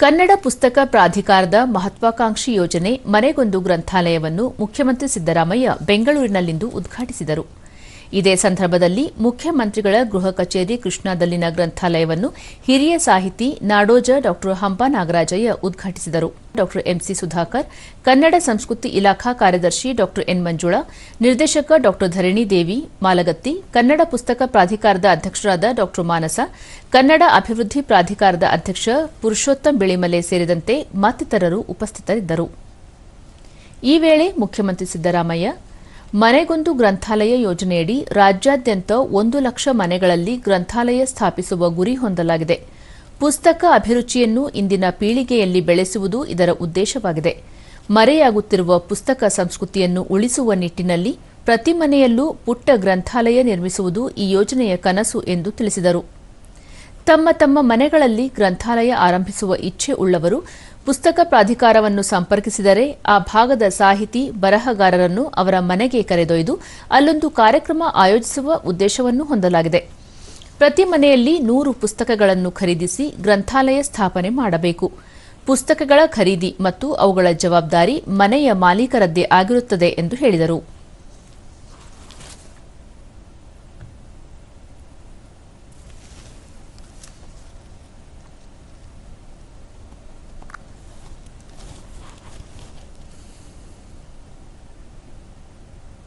ಕನ್ನಡ ಪುಸ್ತಕ ಪ್ರಾಧಿಕಾರದ ಮಹತ್ವಾಕಾಂಕ್ಷಿ ಯೋಜನೆ ಮನೆಗೊಂದು ಗ್ರಂಥಾಲಯವನ್ನು ಮುಖ್ಯಮಂತ್ರಿ ಸಿದ್ದರಾಮಯ್ಯ ಬೆಂಗಳೂರಿನಲ್ಲಿಂದು ಉದ್ಘಾಟಿಸಿದರು. ಇದೇ ಸಂದರ್ಭದಲ್ಲಿ ಮುಖ್ಯಮಂತ್ರಿಗಳ ಗೃಹ ಕಚೇರಿ ಕೃಷ್ಣಾದಲ್ಲಿನ ಗ್ರಂಥಾಲಯವನ್ನು ಹಿರಿಯ ಸಾಹಿತಿ ನಾಡೋಜ ಡಾ ಹಂಪ ನಾಗರಾಜಯ್ಯ ಉದ್ಘಾಟಿಸಿದರು. ಡಾ ಎಂಸಿ ಸುಧಾಕರ್, ಕನ್ನಡ ಸಂಸ್ಕೃತಿ ಇಲಾಖಾ ಕಾರ್ಯದರ್ಶಿ ಡಾ ಎನ್ ಮಂಜುಳಾ, ನಿರ್ದೇಶಕ ಡಾ ಧರಣಿ ದೇವಿ ಮಾಲಗತ್ತಿ, ಕನ್ನಡ ಪುಸ್ತಕ ಪ್ರಾಧಿಕಾರದ ಅಧ್ಯಕ್ಷರಾದ ಡಾ ಮಾನಸ, ಕನ್ನಡ ಅಭಿವೃದ್ಧಿ ಪ್ರಾಧಿಕಾರದ ಅಧ್ಯಕ್ಷ ಪುರುಷೋತ್ತಮ್ ಬಿಳಿಮಲೆ ಸೇರಿದಂತೆ ಮತ್ತಿತರರು ಉಪಸ್ಥಿತರಿದ್ದರು. ಈ ವೇಳೆ ಮುಖ್ಯಮಂತ್ರಿ ಸಿದ್ದರಾಮಯ್ಯ ಮನೆಗೊಂದು ಗ್ರಂಥಾಲಯ ಯೋಜನೆಯಡಿ ರಾಜ್ಯಾದ್ಯಂತ ಒಂದು ಲಕ್ಷ ಮನೆಗಳಲ್ಲಿ ಗ್ರಂಥಾಲಯ ಸ್ಥಾಪಿಸುವ ಗುರಿ ಹೊಂದಲಾಗಿದೆ. ಪುಸ್ತಕ ಅಭಿರುಚಿಯನ್ನು ಇಂದಿನ ಪೀಳಿಗೆಯಲ್ಲಿ ಬೆಳೆಸುವುದು ಇದರ ಉದ್ದೇಶವಾಗಿದೆ. ಮರೆಯಾಗುತ್ತಿರುವ ಪುಸ್ತಕ ಸಂಸ್ಕೃತಿಯನ್ನು ಉಳಿಸುವ ನಿಟ್ಟಿನಲ್ಲಿ ಪ್ರತಿ ಮನೆಯಲ್ಲೂ ಪುಟ್ಟ ಗ್ರಂಥಾಲಯ ನಿರ್ಮಿಸುವುದು ಈ ಯೋಜನೆಯ ಕನಸು ಎಂದು ತಿಳಿಸಿದರು. ತಮ್ಮ ತಮ್ಮ ಮನೆಗಳಲ್ಲಿ ಗ್ರಂಥಾಲಯ ಆರಂಭಿಸುವ ಇಚ್ಛೆ ಉಳ್ಳವರು ಪುಸ್ತಕ ಪ್ರಾಧಿಕಾರವನ್ನು ಸಂಪರ್ಕಿಸಿದರೆ ಆ ಭಾಗದ ಸಾಹಿತಿ, ಬರಹಗಾರರನ್ನು ಅವರ ಮನೆಗೆ ಕರೆದೊಯ್ದು ಅಲ್ಲೊಂದು ಕಾರ್ಯಕ್ರಮ ಆಯೋಜಿಸುವ ಉದ್ದೇಶವನ್ನು ಹೊಂದಲಾಗಿದೆ. ಪ್ರತಿ ಮನೆಯಲ್ಲಿ ನೂರು ಪುಸ್ತಕಗಳನ್ನು ಖರೀದಿಸಿ ಗ್ರಂಥಾಲಯ ಸ್ಥಾಪನೆ ಮಾಡಬೇಕು. ಪುಸ್ತಕಗಳ ಖರೀದಿ ಮತ್ತು ಅವುಗಳ ಜವಾಬ್ದಾರಿ ಮನೆಯ ಮಾಲೀಕರದ್ದೇ ಆಗಿರುತ್ತದೆ ಎಂದು ಹೇಳಿದರು.